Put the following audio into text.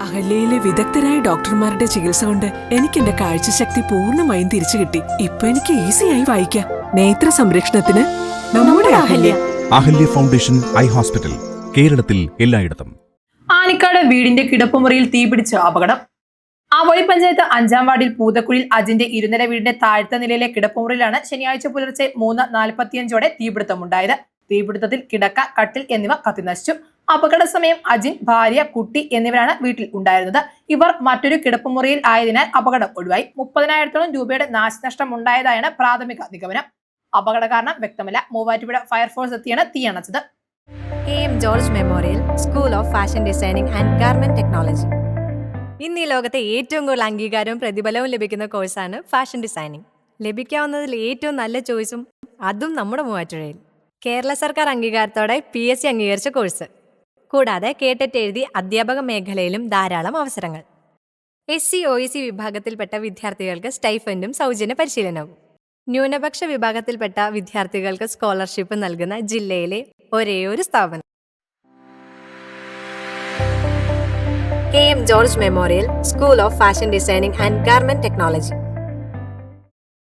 അഹല്യയിലെ വിദഗ്ധരായ ഡോക്ടർമാരുടെ ചികിത്സ കൊണ്ട് എനിക്ക് എന്റെ കാഴ്ചശക്തി പൂർണമായും തിരിച്ചു കിട്ടി. ഇപ്പൊ എനിക്ക് ഈസിയായി വായിക്കാം. നേത്ര സംരക്ഷണത്തിന് നമ്മുടെ Ahalya. Ahalya foundation eye hospital കേരളത്തിൽ എല്ലായിടത്തും. ആനിക്കാട് വീടിന്റെ കിടപ്പുമുറിയിൽ തീപിടിച്ച അപകടം. ആവോളി പഞ്ചായത്ത് അഞ്ചാം വാർഡിൽ പൂതക്കുഴിയിൽ അജിന്റെ ഇരുനില വീടിന്റെ താഴ്ത്ത നിലയിലെ കിടപ്പുമുറിയിലാണ് ശനിയാഴ്ച പുലർച്ചെ മൂന്ന് നാൽപ്പത്തിയഞ്ചോടെ തീപിടുത്തമുണ്ടായത്. തീപിടുത്തത്തിൽ കിടക്ക കട്ടിൽ എന്നിവ കത്തിനശിച്ചു. അപകട സമയം അജിൻ ഭാര്യ കുട്ടി എന്നിവരാണ് വീട്ടിൽ ഉണ്ടായിരുന്നത്. ഇവർ മറ്റൊരു കിടപ്പുമുറിയിൽ ആയതിനാൽ അപകടം ഒഴിവായി. മുപ്പതിനായിരത്തോളം രൂപയുടെ നാശനഷ്ടം ഉണ്ടായതായാണ് പ്രാഥമിക നിഗമനം. അപകട കാരണം വ്യക്തമല്ല. മൂവാറ്റുപുഴ ഫയർഫോഴ്സ് എത്തിയാണ് തീയണച്ചത്. K M George memorial school of fashion designing and garment technology. ഇന്ന് ഈ ലോകത്തെ ഏറ്റവും കൂടുതൽ അംഗീകാരവും പ്രതിഫലവും ലഭിക്കുന്ന കോഴ്സാണ് ഫാഷൻ ഡിസൈനിങ് ലഭിക്കാവുന്നതിൽ ഏറ്റവും നല്ല ചോയ്സും അതും നമ്മുടെ മൂവാറ്റുപുഴയിൽ. കേരള സർക്കാർ അംഗീകാരത്തോടെ പി എസ് സി അംഗീകരിച്ച കോഴ്സ്. കൂടാതെ കേട്ടറ്റ് എഴുതി അധ്യാപക മേഖലയിലും ധാരാളം അവസരങ്ങൾ. എസ് സി ഒ സി വിഭാഗത്തിൽപ്പെട്ട വിദ്യാർത്ഥികൾക്ക് സ്റ്റൈഫൻഡും സൗജന്യ പരിശീലനവും. ന്യൂനപക്ഷ വിഭാഗത്തിൽപ്പെട്ട വിദ്യാർത്ഥികൾക്ക് സ്കോളർഷിപ്പ് നൽകുന്ന ജില്ലയിലെ ഒരേയൊരു ഒരു സ്ഥാപനം. K M George memorial school of fashion designing and garment technology.